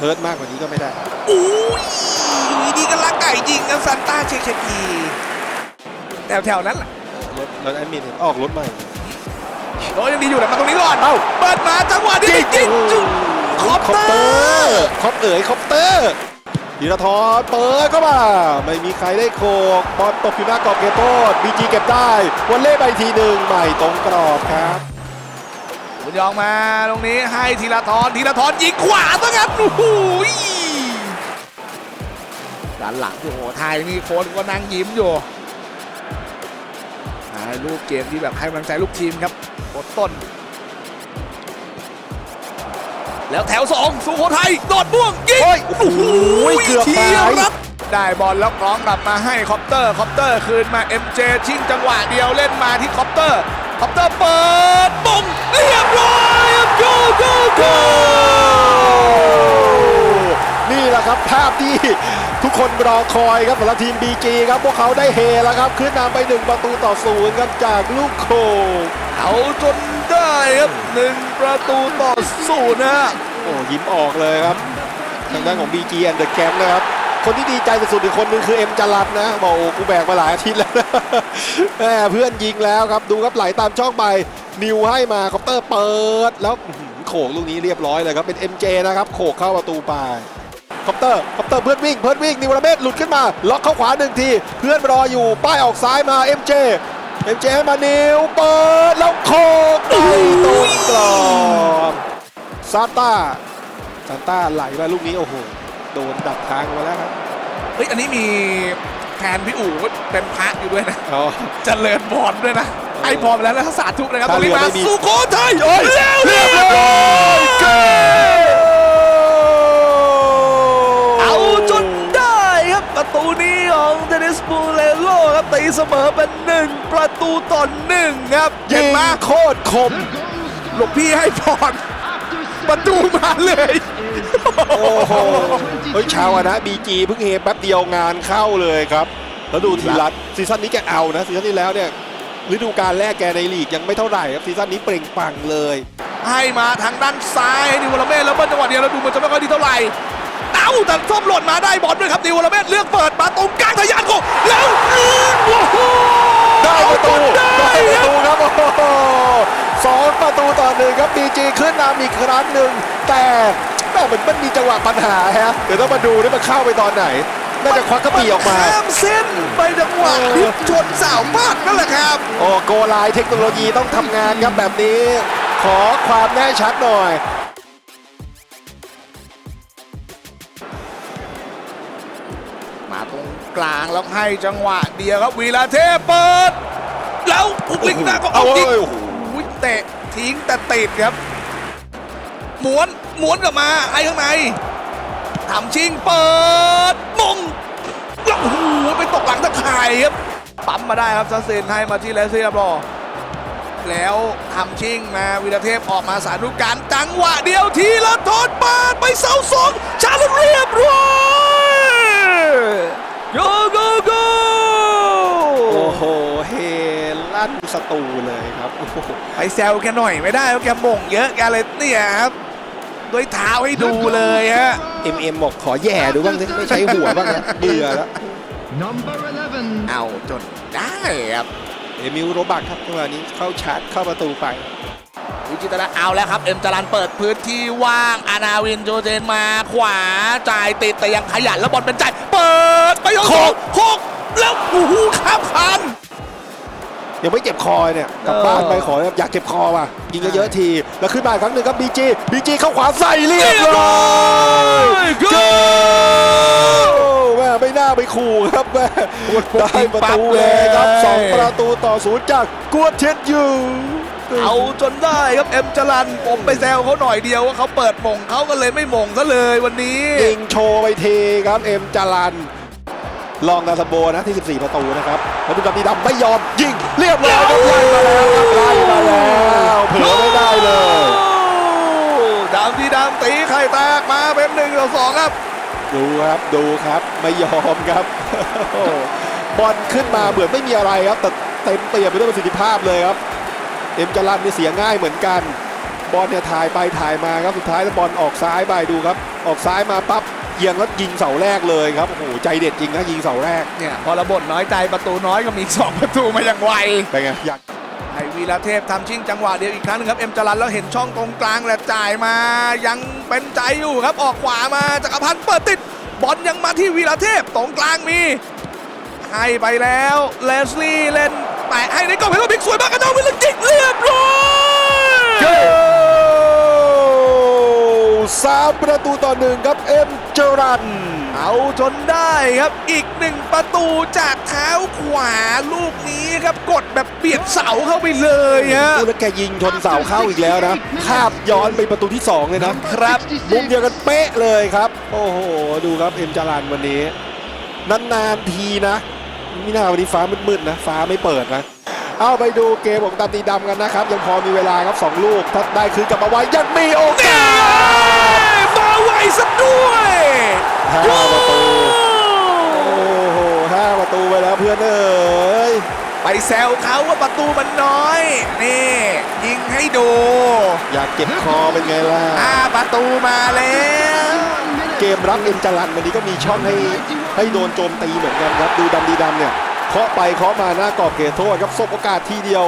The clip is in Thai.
เฮิร์ตมากกว่านี้ก็ไม่ได้อุ้ยดีกันลักไก่ยิงครับซันต้าเชคเชกีแถวๆนั้นแหละรถรถแอดมินออกรถใหม่โอ้ยยังดีอยู่แต่มาตรงนี้ก่อนเอ้าเปิดมาจังหวะนี้ยิงจุ๊บคอปเตอร์คอปเอ๋ยคอปเตอร์ธีรทรเปิดเข้ามาไม่มีใครได้โคกบอลตกอยู่หน้ากรอบเกมโทษบีจีเก็บได้วันเล่ไปทีหนึ่งใหม่ตรงกรอบครับ บุญยองมาตรงนี้ให้ธีรทรธีรทรยิงขวาซะงั้นโอ้โหยด้านหลังโอ้โหไทยนี่โค้ชก็นั่งยิ้มอยู่ถ่ายรูปเกมที่แบบให้กำลังใจลูกทีมครับกดต้น แล้วแถวสองสุโขทัยโดดม่วงยิงโอ้ยโอ้โหเกือบไปทีรับได้บอลแล้วกล้องกลับมาให้คอปเตอร์คอปเตอร์คืนมา MJ ชิงจังหวะเดียวเล่นมาที่คอปเตอร์ค อปตอร์เปิดบงเรียบร้อยโกโกโกนี่แหละครับภาพที่ทุกคนรอคอยครับสำหรับทีม BG ครับ พวกเขาได้เฮแล้วครับ ขึ้นนำไป1ประตูต่อศูนย์ครับจากลูกโคเอาจนได้ครับหนึ่งประตูต่อศูนย์นะโอ้ยิ้มออกเลยครับทางด้านของ BG and the Camp นะครับ คนที่ดีใจสุดๆอีกคนนึงคือเอ็มจรันนะบอกโอ้กูแบกมาหลายอาทิตย์แล้วนะแม่เพื่อนยิงแล้วครับดูครับไหลตามช่องไปนิวให้มาคอปเตอร์เปิด แล้วโขกลูกนี้เรียบร้อยเลยครับเป็น MJ นะครับโขกเข้าประตูไปคอปเตอร์คอปเตอร์เพื่อนวิ่งเพื่อนวิ่งนิวระเมศหลุดขึ้นมา ล็อกเข้าขวาหนึ่งที เพื่อนรออยู่ป้ายออกซ้ายมา MJ MJ ให้มานิวเปิดแล้วโขกไปตรงกรอบซาต้าซานต้าไหลมาลูกนี้โอ้โห โดนดักทางมาแล้วครับเฮ้ยอันนี้มีแทนพี่อู๋เป็นพระอยู่ด้วยนะอ๋อ เจริญพรด้วยนะไอพรไปแล้วนะสาธุนะครับตถ้ารงนี้มาเรือไม่มีสุโขทัยโอ้ยแล้วเรีเรียยบบร้ร้ออยยเกมเอาจนได้ครับประตูนี้ของเดนิสปูเลโลครับตีเสมอเป็นหนึ่งประตูต่อหนึ่งครับเห็ยินงไหมโคตรคมหลวงพี่ให้พร ประตูมาเลย โอ้โหเฮ้ยชาวอะนะบีจีเพิ่งเฮแป๊บเดียวงานเข้าเลยครับ แล้วดูทีรัตซีซั่นนี้แกเอานะซีซั่นที่แล้วเนี่ยฤดูกาลแรกแกในลีกยังไม่เท่าไหร่ครับซีซั่นนี้เปล่งปลั่งเลย ให้มาทางด้านซ้ายนิวลเมศแล้วเบิ้ลจังหวะเดียวแล้วดูมันจะไม่ค่อยดีเท่าไหร่เอ้าแต่ส้มหล่นมาได้บอลด้วยครับนิวลเมศเลือกเปิดมาตรงกลางทะยานโกแล้วยิงโอ้โหได้ประตูได้ได้ปคระรับตูครับโอ้โห สองประตูต่อหนึ่งครับบีจีขึ้นนำอีกครั้งหนึ่งแต่แม่เหมือนมันมีจังหวะปัญหาฮะเดี๋ยวต้องมาดูด้วยมันเข้าไปตอนไหน น่าจะควักกระบี่ออกมา ข้ามเส้นไปจังหวะที่ชนเสาวพลาดนั่นแหละครับ โอ้โกไลน์เทคโนโลยีต้องทำงานครับแบบนี้ ขอความแน่ชัดหน่อยมาตรงกลางแล้วให้จังหวะเดียวครับวีลาเทพเปิด แล้วอุกลิงหน้าก็เอาโอ้ยิงยโอ้โหโอ้ย เตะทิ้งแต่ติดครับหม้วนม้วนกลับมาไอ้ข้างในทำชิงเปิดมงแล้วโอ้โหไปตกหลังตะข่ายครับปั๊มมาได้ครับซาเซนให้มาที่เลสเซียบรอแล้วทำชิงมาวีรเทพออกมาสาธุการจังหวะเดียวทีละทอดปาดไปเสาสองชาลุเรียบร้อยโยโกโก โอ้โหเฮลั่นสตูเลยครับโอ้โหไปแซวแกหน่อยไม่ได้เพราะแกหม่งเยอะแกเลยเนี่ยครับด้วยเท้าให้ดูเลยฮะเอ็มเอ็มบอกขอแย่ดูบ้างสิไม่ใช้หัวบ้างนะเบื่อแล้ว Number 11. เอาจนได้ครับเอมิลโรบักครับจังหวะนี้เข้าชาร์จเข้าประตูไปวิจิตรเอาแล้วครับเอ็มจรันเปิดพื้นที่ว่างอานาวินโจเจนมาขวาจ่ายติดแต่ยังขยันแล้วบอลเป็นใจายเปิดไปยกโคโคกกโคก แล้วโอ้โหข้ามคันยังไม่เจ็บคอเนี่ยกลับเออบ้านไปขออยากเจ็บคอว่ะยิงเยอะๆที แล้วขึ้นมาอีกครั้งหนึ่งครับบีจีบีจีเข้าขวาใส่เรียบร้อยโกแม่ไม่น่าไปขู่ครับแม่ได้ประตูเลยครับสองประตูต่อศูนย์จากกัวเทียนยูเอาจนได้ครับเอ็มจรันผมไปแซวเขาหน่อยเดียวว่าเขาเปิดหม่งเขาก็เลยไม่หม่งซะเลยวันนี้ยิงโชว์ไปทีครับเอ็มจารัน ลองนาซาโบนะที่ 14 ประตูนะครับแล้วดูกับดีดำไม่ยอมยิงเรียบร้อยครับไล่มาแล้วครับไล่มาแล้วเผลอไม่ได้เลยดำที่ดำตีไข่แตกมาเป็นหนึ่งต่อสองครับ ดูครับดูครับไม่ยอมครับโอ้โหบอลขึ้นมาเหมือนไม่มีอะไรครับแต่เต็มเปี่ยมไปด้วยประสิทธิภาพเลยครับเอ็มจารันนี่เสียง่ายเหมือนกัน บอลเนี่ยถ่ายไปถ่ายมาครับสุดท้ายแล้วบอลออกซ้ายไปดูครับ ออกซ้ายมาปั๊บเอียงแล้วยิงเสาแรกเลยครับโอ้โหใจเด็ดจริงนะยิงเสาแรกเนี่ยพอระบดน้อยใจประตูน้อยก็มีสองประตูมาอย่างไวเป็นไงอยากไอวีระเทพทำชิงจังหวะเดียวอีกครั้งหนึงครับเอ็มจรันแล้วเห็นช่องตรงกลางแหละจ่ายมา ยังเป็นใจอยู่ครับออกขวามาจักรพันธ์เปิดติดบอลยังมาที่วีระเทพตรงกลางมีให้ไปแล้วเลสลี่เล่นแตะให้ในกล่องเห็นว่าบิ๊กสวยมากกระโดดวิลจิกเรียบร้อยโก้สามประตูต่อหนึ่งครับเอ็มเจรัน เอาจนได้ครับอีกหนึ่งประตูจากเท้าขวาลูกนี้ครับกดแบบเบียดเสาเข้าไปเลยฮะพูดแล้วแกยิงชนเสาเข้าอีกแล้วนะภาพย้อนไปประตูที่ 2 เลยนะครับมุมเดียวกันเป๊ะเลยครับ โอ้โห ดูครับเอ็มจารันวันนี้นานๆทีนะนี่นาวันนี้ฟ้ามืดๆนะ ฟ้าไม่เปิดนะเอาไปดูเกมของตาตีดำกันนะครับ ยังพอมีเวลาครับ 2 ลูก ถ้าได้คืนกลับมาไว้ยังมีโอกาสมาไวซะด้วย ห้าประตู โอ้โหห้าประตูไปแล้วเพื่อนเอ้ย ไปแซวเขาว่าประตูมันน้อย นี่ยิงให้ดู อยากเก็บคอเป็นไงล่ะ ห้าประตูมาแล้ว เกมรับเอ็มจารันวันนี้ก็มีช่องให้ให้โดนโจมตีเหมือนกันครับ ดูดำดีดำเนี่ยเคาะไปเคาะมาหน้ากรอบเขตโทษครับสบโอกาสทีเดียว